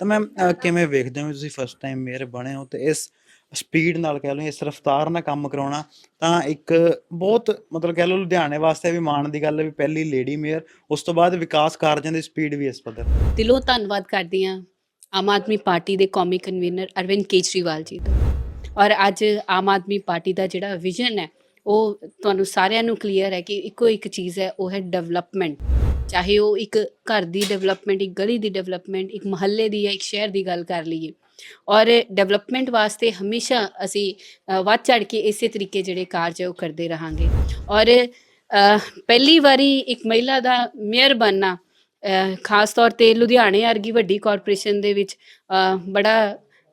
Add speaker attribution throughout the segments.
Speaker 1: ਤਾਂ ਮੈਮ ਕਿਵੇਂ ਵੇਖਦੇ ਹੋ ਤੁਸੀਂ ਫਸਟ ਟਾਈਮ ਮੇਅਰ ਬਣੇ ਹੋ ਤੇ ਇਸ ਸਪੀਡ ਨਾਲ ਕਹਿ ਲਓ ਇਸ ਰਫ਼ਤਾਰ ਨਾਲ ਕੰਮ ਕਰਾਉਣਾ ਤਾਂ ਇੱਕ ਬਹੁਤ ਮਤਲਬ ਕਹਿ ਲਓ ਲੁਧਿਆਣੇ ਵਾਸਤੇ ਵੀ ਮਾਣ ਦੀ ਗੱਲ ਹੈ ਵੀ ਪਹਿਲੀ ਲੇਡੀ ਮੇਅਰ ਉਸ ਤੋਂ ਬਾਅਦ ਵਿਕਾਸ ਕਾਰਜਾਂ ਦੀ ਸਪੀਡ ਵੀ ਇਸ ਪੱਧਰ
Speaker 2: ਦਿਲੋਂ ਧੰਨਵਾਦ ਕਰਦੀ ਹਾਂ ਆਮ ਆਦਮੀ ਪਾਰਟੀ ਦੇ ਕੌਮੀ ਕਨਵੀਨਰ ਅਰਵਿੰਦ ਕੇਜਰੀਵਾਲ ਜੀ ਦਾ। ਔਰ ਅੱਜ ਆਮ ਆਦਮੀ ਪਾਰਟੀ ਦਾ ਜਿਹੜਾ ਵਿਜ਼ਨ ਹੈ, ਉਹ ਤੁਹਾਨੂੰ ਸਾਰਿਆਂ ਨੂੰ ਕਲੀਅਰ ਹੈ ਕਿ ਇੱਕੋ ਇੱਕ ਚੀਜ਼ ਹੈ, ਉਹ ਹੈ ਡਿਵੈਲਪਮੈਂਟ ਚਾਹੇ ਉਹ ਇੱਕ ਘਰ ਦੀ ਡਿਵੈਲਪਮੈਂਟ ਇੱਕ ਗਲੀ ਦੀ ਡਿਵੈਲਪਮੈਂਟ ਇੱਕ ਮਹੱਲੇ ਦੀ ਜਾਂ ਇੱਕ ਸ਼ਹਿਰ ਦੀ ਗੱਲ ਕਰ ਲਈਏ। ਔਰ ਡਿਵੈਲਪਮੈਂਟ ਵਾਸਤੇ ਹਮੇਸ਼ਾ ਅਸੀਂ ਵੱਧ ਚੜ ਕੇ ਇਸੇ ਤਰੀਕੇ ਜਿਹੜੇ ਕਾਰਜ ਹੈ ਉਹ ਕਰਦੇ ਰਹਾਂਗੇ। ਔਰ ਪਹਿਲੀ ਵਾਰੀ ਇੱਕ ਮਹਿਲਾ ਦਾ ਮੇਅਰ ਬਣਨਾ ਖਾਸ ਤੌਰ ਤੇ ਲੁਧਿਆਣੇ ਵਰਗੀ ਵੱਡੀ ਕਾਰਪੋਰੇਸ਼ਨ ਦੇ ਵਿੱਚ ਬੜਾ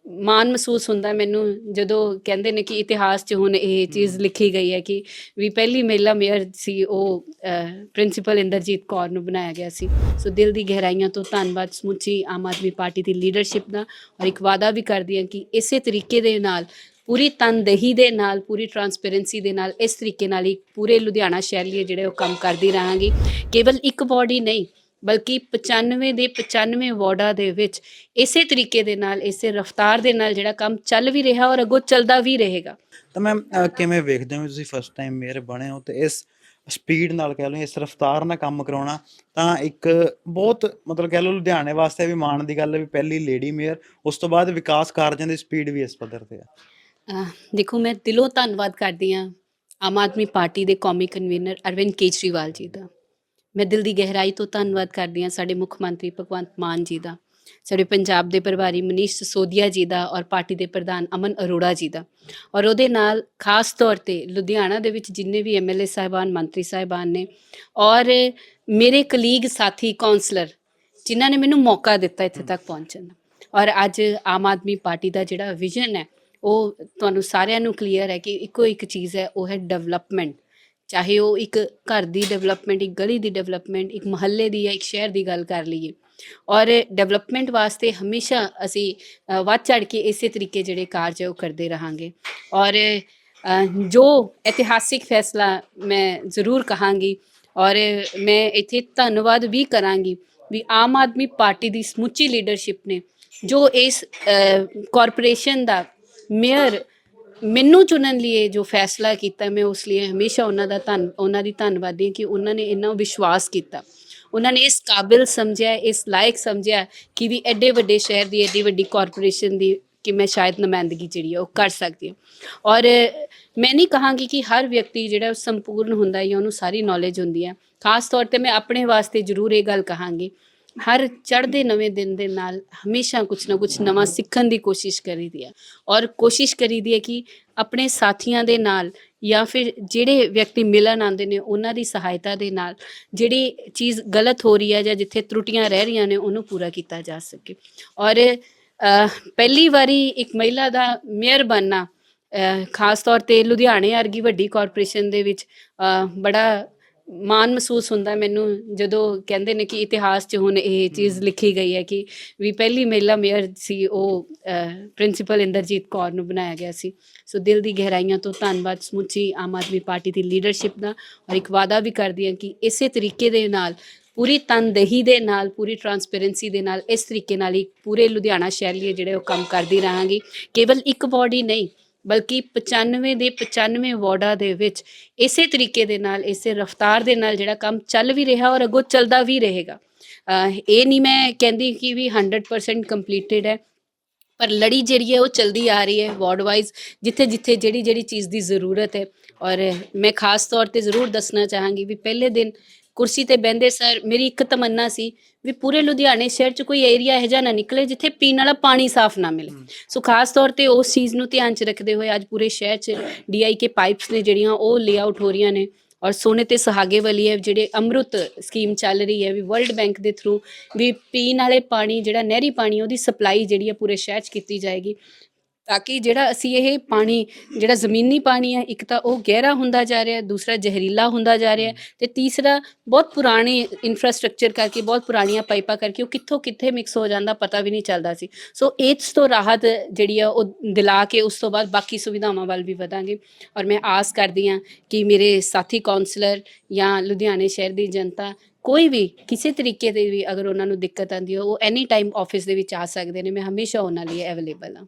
Speaker 2: ਮਾਣ ਮਹਿਸੂਸ ਹੁੰਦਾ ਮੈਨੂੰ, ਜਦੋਂ ਕਹਿੰਦੇ ਨੇ ਕਿ ਇਤਿਹਾਸ 'ਚ ਹੁਣ ਇਹ ਚੀਜ਼ ਲਿਖੀ ਗਈ ਹੈ ਕਿ ਵੀ ਪਹਿਲੀ ਮਹਿਲਾ ਮੇਅਰ ਸੀ, ਉਹ ਪ੍ਰਿੰਸੀਪਲ ਇੰਦਰਜੀਤ ਕੌਰ ਨੂੰ ਬਣਾਇਆ ਗਿਆ ਸੀ। ਸੋ ਦਿਲ ਦੀ ਗਹਿਰਾਈਆਂ ਤੋਂ ਧੰਨਵਾਦ ਸਮੁੱਚੀ ਆਮ ਆਦਮੀ ਪਾਰਟੀ ਦੀ ਲੀਡਰਸ਼ਿਪ ਦਾ ਔਰ ਇੱਕ ਵਾਅਦਾ ਵੀ ਕਰਦੀ ਹਾਂ ਕਿ ਇਸੇ ਤਰੀਕੇ ਦੇ ਨਾਲ, ਪੂਰੀ ਤਨਦੇਹੀ ਦੇ ਨਾਲ, ਪੂਰੀ ਟਰਾਂਸਪੇਰੈਂਸੀ ਦੇ ਨਾਲ, ਇਸ ਤਰੀਕੇ ਨਾਲ ਹੀ ਪੂਰੇ ਲੁਧਿਆਣਾ ਸ਼ਹਿਰ ਲਈ ਜਿਹੜੇ ਉਹ ਕੰਮ ਕਰਦੀ ਰਹਾਂਗੀ। ਕੇਵਲ ਇੱਕ ਬਾਡੀ ਨਹੀਂ ਬਲਕਿ 95 ਦੇ 95 ਵਾਰਡਾਂ ਦੇ ਵਿੱਚ ਇਸੇ ਤਰੀਕੇ ਦੇ ਨਾਲ ਇਸੇ ਰਫ਼ਤਾਰ ਦੇ ਨਾਲ ਜਿਹੜਾ ਕੰਮ ਚੱਲ ਵੀ ਰਿਹਾ ਔਰ ਅੱਗੋਂ ਚੱਲਦਾ ਵੀ ਰਹੇਗਾ।
Speaker 1: ਤਾਂ ਮੈਮ ਕਿਵੇਂ ਵੇਖਦੇ ਹੋ ਤੁਸੀਂ ਫਸਟ ਟਾਈਮ ਮੇਅਰ ਬਣੇ ਹੋ ਤੇ ਇਸ ਸਪੀਡ ਨਾਲ ਕਹਿ ਲਓ ਇਸ ਰਫ਼ਤਾਰ ਨਾਲ ਕੰਮ ਕਰਾਉਣਾ ਤਾਂ ਇੱਕ ਬਹੁਤ ਮਤਲਬ ਕਹਿ ਲਓ ਲੁਧਿਆਣੇ ਵਾਸਤੇ ਵੀ ਮਾਣ ਦੀ ਗੱਲ ਹੈ ਵੀ ਪਹਿਲੀ ਲੇਡੀ ਮੇਅਰ ਉਸ ਤੋਂ ਬਾਅਦ ਵਿਕਾਸ ਕਾਰਜਾਂ ਦੀ ਸਪੀਡ ਵੀ ਇਸ ਪੱਧਰ ਤੇ ਆ।
Speaker 2: ਦੇਖੋ ਮੈਂ ਦਿਲੋਂ ਧੰਨਵਾਦ ਕਰਦੀ ਹਾਂ ਆਮ ਆਦਮੀ ਪਾਰਟੀ ਦੇ ਕੌਮੀ ਕਨਵੀਨਰ ਅਰਵਿੰਦ ਕੇਜਰੀਵਾਲ ਜੀ ਦਾ। ਮੈਂ ਦਿਲ ਦੀ ਗਹਿਰਾਈ ਤੋਂ ਧੰਨਵਾਦ ਕਰਦੀ ਹਾਂ ਸਾਡੇ ਮੁੱਖ ਮੰਤਰੀ ਭਗਵੰਤ ਮਾਨ ਜੀ ਦਾ, ਸਾਡੇ ਪੰਜਾਬ ਦੇ ਪ੍ਰਭਾਰੀ ਮਨੀਸ਼ ਸਿਸੋਦੀਆ ਜੀ ਦਾ ਔਰ ਪਾਰਟੀ ਦੇ ਪ੍ਰਧਾਨ ਅਮਨ ਅਰੋੜਾ ਜੀ ਦਾ ਔਰ ਉਹਦੇ ਨਾਲ ਖਾਸ ਤੌਰ ਤੇ ਲੁਧਿਆਣਾ ਦੇ ਵਿੱਚ ਜਿੰਨੇ ਵੀ ਐਮਐਲਏ ਸਾਹਿਬਾਨ, ਮੰਤਰੀ ਸਾਹਿਬਾਨ ਨੇ ਔਰ ਮੇਰੇ ਕਲੀਗ ਸਾਥੀ ਕਾਉਂਸਲਰ ਜਿਨ੍ਹਾਂ ਨੇ ਮੈਨੂੰ ਮੌਕਾ ਦਿੱਤਾ ਇੱਥੇ ਤੱਕ ਪਹੁੰਚਣ ਦਾ ਔਰ ਅੱਜ ਆਮ ਆਦਮੀ ਪਾਰਟੀ ਦਾ ਜਿਹੜਾ ਵਿਜ਼ਨ ਹੈ, ਉਹ ਤੁਹਾਨੂੰ ਸਾਰਿਆਂ ਨੂੰ ਕਲੀਅਰ ਹੈ ਕਿ ਇੱਕੋ ਇੱਕ ਚੀਜ਼ ਹੈ, ਉਹ ਹੈ ਡਿਵੈਲਪਮੈਂਟ ਚਾਹੇ ਉਹ ਇੱਕ ਘਰ ਦੀ ਡਿਵੈਲਪਮੈਂਟ ਇੱਕ ਗਲੀ ਦੀ ਡਿਵੈਲਪਮੈਂਟ ਇੱਕ ਮਹੱਲੇ ਦੀ ਜਾਂ ਇੱਕ ਸ਼ਹਿਰ ਦੀ ਗੱਲ ਕਰ ਲਈਏ। ਔਰ ਡਿਵੈਲਪਮੈਂਟ ਵਾਸਤੇ ਹਮੇਸ਼ਾ ਅਸੀਂ ਵੱਧ ਚੜ ਕੇ ਇਸੇ ਤਰੀਕੇ ਜਿਹੜੇ ਕਾਰਜ ਹੈ ਉਹ ਕਰਦੇ ਰਹਾਂਗੇ। ਔਰ ਜੋ ਇਤਿਹਾਸਿਕ ਫੈਸਲਾ ਮੈਂ ਜ਼ਰੂਰ ਕਹਾਂਗੀ, ਔਰ ਮੈਂ ਇੱਥੇ ਧੰਨਵਾਦ ਵੀ ਕਰਾਂਗੀ ਵੀ ਆਮ ਆਦਮੀ ਪਾਰਟੀ ਦੀ ਸਮੁੱਚੀ ਲੀਡਰਸ਼ਿਪ ਨੇ, ਜੋ ਇਸ ਕਾਰਪੋਰੇਸ਼ਨ ਦਾ ਮੇਅਰ ਮੈਨੂੰ ਚੁਣਨ ਲਈ ਜੋ ਫੈਸਲਾ ਕੀਤਾ, ਮੈਂ ਉਸ ਲਈ ਹਮੇਸ਼ਾ ਉਹਨਾਂ ਦਾ ਧੰਨ, ਉਹਨਾਂ ਦੀ ਧੰਨਵਾਦੀ ਹਾਂ ਕਿ ਉਹਨਾਂ ਨੇ ਇੰਨਾ ਵਿਸ਼ਵਾਸ ਕੀਤਾ। ਉਹਨਾਂ ਨੇ ਇਸ ਕਾਬਿਲ ਸਮਝਿਆ, ਇਸ ਲਾਇਕ ਸਮਝਿਆ ਕਿ ਵੀ ਐਡੇ ਵੱਡੇ ਸ਼ਹਿਰ ਦੀ, ਐਡੀ ਵੱਡੀ ਕਾਰਪੋਰੇਸ਼ਨ ਦੀ ਕਿ ਮੈਂ ਸ਼ਾਇਦ ਨੁਮਾਇੰਦਗੀ ਜਿਹੜੀ ਹੈ ਉਹ ਕਰ ਸਕਦੀ ਹਾਂ। ਔਰ ਮੈਂ ਨਹੀਂ ਕਹਾਂਗੀ ਕਿ ਹਰ ਵਿਅਕਤੀ ਜਿਹੜਾ ਉਹ ਸੰਪੂਰਨ ਹੁੰਦਾ ਹੈ ਜਾਂ ਉਹਨੂੰ ਸਾਰੀ ਨੌਲੇਜ ਹੁੰਦੀ ਹੈ ਖਾਸ ਤੌਰ ਤੇ ਮੈਂ ਆਪਣੇ ਵਾਸਤੇ ਜ਼ਰੂਰ ਇਹ ਗੱਲ ਕਹਾਂਗੀ ਹਰ ਚੜ੍ਹਦੇ ਨਵੇਂ ਦਿਨ ਦੇ ਨਾਲ ਹਮੇਸ਼ਾ ਕੁਝ ਨਾ ਕੁਝ ਨਵਾਂ ਸਿੱਖਣ ਦੀ ਕੋਸ਼ਿਸ਼ ਕਰੀਦੀ ਹੈ। ਔਰ ਕੋਸ਼ਿਸ਼ ਕਰੀਦੀ ਹੈ ਕਿ ਆਪਣੇ ਸਾਥੀਆਂ ਦੇ ਨਾਲ ਜਾਂ ਫਿਰ ਜਿਹੜੇ ਵਿਅਕਤੀ ਮਿਲਣ ਆਉਂਦੇ ਨੇ, ਉਹਨਾਂ ਦੀ ਸਹਾਇਤਾ ਦੇ ਨਾਲ ਜਿਹੜੀ ਚੀਜ਼ ਗਲਤ ਹੋ ਰਹੀ ਹੈ ਜਾਂ ਜਿੱਥੇ ਤਰੁੱਟੀਆਂ ਰਹਿ ਰਹੀਆਂ ਨੇ, ਉਹਨੂੰ ਪੂਰਾ ਕੀਤਾ ਜਾ ਸਕੇ। ਔਰ ਪਹਿਲੀ ਵਾਰੀ ਇੱਕ ਮਹਿਲਾ ਦਾ ਮੇਅਰ ਬਣਨਾ ਖਾਸ ਤੌਰ ਤੇ ਲੁਧਿਆਣੇ ਵਰਗੀ ਵੱਡੀ ਕਾਰਪੋਰੇਸ਼ਨ ਦੇ ਵਿੱਚ ਬੜਾ ਮਾਣ ਮਹਿਸੂਸ ਹੁੰਦਾ ਮੈਨੂੰ ਜਦੋਂ ਕਹਿੰਦੇ ਨੇ ਕਿ ਇਤਿਹਾਸ 'ਚ ਹੁਣ ਇਹ ਚੀਜ਼ ਲਿਖੀ ਗਈ ਹੈ ਕਿ ਵੀ ਪਹਿਲੀ ਮਹਿਲਾ ਮੇਅਰ ਸੀ ਉਹ ਪ੍ਰਿੰਸੀਪਲ ਇੰਦਰਜੀਤ ਕੌਰ ਨੂੰ ਬਣਾਇਆ ਗਿਆ ਸੀ। ਸੋ ਦਿਲ ਦੀ ਗਹਿਰਾਈਆਂ ਤੋਂ ਧੰਨਵਾਦ ਸਮੁੱਚੀ ਆਮ ਆਦਮੀ ਪਾਰਟੀ ਦੀ ਲੀਡਰਸ਼ਿਪ ਦਾ ਔਰ ਇੱਕ ਵਾਅਦਾ ਵੀ ਕਰਦੀ ਹਾਂ ਕਿ ਇਸੇ ਤਰੀਕੇ ਦੇ ਨਾਲ ਪੂਰੀ ਤਨਦੇਹੀ ਦੇ ਨਾਲ ਪੂਰੀ ਟਰਾਂਸਪੇਰੈਂਸੀ ਦੇ ਨਾਲ ਇਸ ਤਰੀਕੇ ਨਾਲ ਹੀ ਪੂਰੇ ਲੁਧਿਆਣਾ ਸ਼ਹਿਰ ਲਈ ਜਿਹੜੇ ਉਹ ਕੰਮ ਕਰਦੀ ਰਹਾਂਗੀ। ਕੇਵਲ ਇੱਕ ਬਾਡੀ ਨਹੀਂ ਬਲਕਿ 95 ਦੇ 95 ਵਾਰਡਾਂ ਦੇ ਵਿੱਚ ਇਸੇ ਤਰੀਕੇ ਦੇ ਨਾਲ, ਇਸੇ ਰਫ਼ਤਾਰ ਦੇ ਨਾਲ ਜਿਹੜਾ ਕੰਮ ਚੱਲ ਵੀ ਰਿਹਾ ਔਰ ਅੱਗੋਂ ਚੱਲਦਾ ਵੀ ਰਹੇਗਾ। ਇਹ ਨਹੀਂ ਮੈਂ ਕਹਿੰਦੀ ਕਿ ਵੀ 100% ਕੰਪਲੀਟਡ ਹੈ, ਪਰ ਲੜੀ ਜਿਹੜੀ ਹੈ ਉਹ ਚਲਦੀ ਆ ਰਹੀ ਹੈ ਵਾਰਡ ਵਾਈਜ਼ ਜਿੱਥੇ ਜਿੱਥੇ ਜਿਹੜੀ ਜਿਹੜੀ ਚੀਜ਼ ਦੀ ਜ਼ਰੂਰਤ ਹੈ। ਔਰ ਮੈਂ ਖਾਸ ਤੌਰ ਤੇ ਜ਼ਰੂਰ ਦੱਸਣਾ ਚਾਹਾਂਗੀ ਵੀ ਪਹਿਲੇ ਦਿਨ ਕੁਰਸੀ ਤੇ ਬਹਿੰਦੇ ਸਰ ਮੇਰੀ ਇੱਕ ਤਮੰਨਾ ਸੀ ਵੀ ਪੂਰੇ ਲੁਧਿਆਣੇ ਸ਼ਹਿਰ 'ਚ ਕੋਈ ਏਰੀਆ ਇਹੋ ਜਿਹਾ ਨਾ ਨਿਕਲੇ ਜਿੱਥੇ ਪੀਣ ਵਾਲਾ ਪਾਣੀ ਸਾਫ਼ ਨਾ ਮਿਲੇ। ਸੋ ਖਾਸ ਤੌਰ ਤੇ ਉਸ ਚੀਜ਼ ਨੂੰ ਧਿਆਨ 'ਚ ਰੱਖਦੇ ਹੋਏ ਅੱਜ ਪੂਰੇ ਸ਼ਹਿਰ 'ਚ ਡੀਆਈਕੇ ਪਾਈਪਸ ਨੇ ਜਿਹੜੀਆਂ ਉਹ ਲੇਆਊਟ ਹੋ ਰਹੀਆਂ ਨੇ ਔਰ ਸੋਨੇ ਤੇ ਸੁਹਾਗੇ ਵਾਲੀ ਹੈ ਜਿਹੜੇ ਅੰਮ੍ਰਿਤ ਸਕੀਮ ਚੱਲ ਰਹੀ ਹੈ ਵੀ ਵਰਲਡ ਬੈਂਕ ਦੇ ਥਰੂ ਵੀ ਪੀਣ ਵਾਲੇ ਪਾਣੀ ਜਿਹੜਾ ਨਹਿਰੀ ਪਾਣੀ ਉਹਦੀ ਸਪਲਾਈ ਜਿਹੜੀ ਹੈ ਪੂਰੇ ਸ਼ਹਿਰ 'ਚ ਕੀਤੀ ਜਾਏਗੀ। ਤਾਂ ਕਿ ਜਿਹੜਾ ਅਸੀਂ ਇਹ ਪਾਣੀ ਜਿਹੜਾ ਜ਼ਮੀਨੀ ਪਾਣੀ ਹੈ ਇੱਕ ਤਾਂ ਉਹ ਗਹਿਰਾ ਹੁੰਦਾ ਜਾ ਰਿਹਾ ਹੈ ਦੂਸਰਾ ਜ਼ਹਿਰੀਲਾ ਹੁੰਦਾ ਜਾ ਰਿਹਾ ਹੈ। ਤੇ ਤੀਸਰਾ ਬਹੁਤ ਪੁਰਾਣੇ ਇਨਫਰਾਸਟ੍ਰਕਚਰ ਕਰਕੇ ਬਹੁਤ ਪੁਰਾਣੀਆਂ ਪਾਈਪਾਂ ਕਰਕੇ ਉਹ ਕਿੱਥੋਂ ਕਿੱਥੇ ਮਿਕਸ ਹੋ ਜਾਂਦਾ ਪਤਾ ਵੀ ਨਹੀਂ ਚੱਲਦਾ ਸੀ। ਸੋ ਇਸ ਤੋਂ ਰਾਹਤ ਜਿਹੜੀ ਆ ਉਹ ਦਿਲਾ ਕੇ ਉਸ ਤੋਂ ਬਾਅਦ ਬਾਕੀ ਸੁਵਿਧਾਵਾਂ ਵੱਲ ਵੀ ਵਧਾਂਗੇ। ਔਰ ਮੈਂ ਆਸ ਕਰਦੀ ਹਾਂ ਕਿ ਮੇਰੇ ਸਾਥੀ ਕਾਉਂਸਲਰ ਜਾਂ ਲੁਧਿਆਣੇ ਸ਼ਹਿਰ ਦੀ ਜਨਤਾ ਕੋਈ ਵੀ ਕਿਸੇ ਤਰੀਕੇ ਦੀ ਵੀ ਅਗਰ ਉਹਨਾਂ ਨੂੰ ਦਿੱਕਤ ਆਉਂਦੀ ਹੋ ਉਹ ਐਨੀ ਟਾਈਮ ਆਫਿਸ ਦੇ ਵਿੱਚ ਆ ਸਕਦੇ ਨੇ। ਮੈਂ ਹਮੇਸ਼ਾ ਉਹਨਾਂ ਲਈ ਅਵੇਲੇਬਲ ਹਾਂ।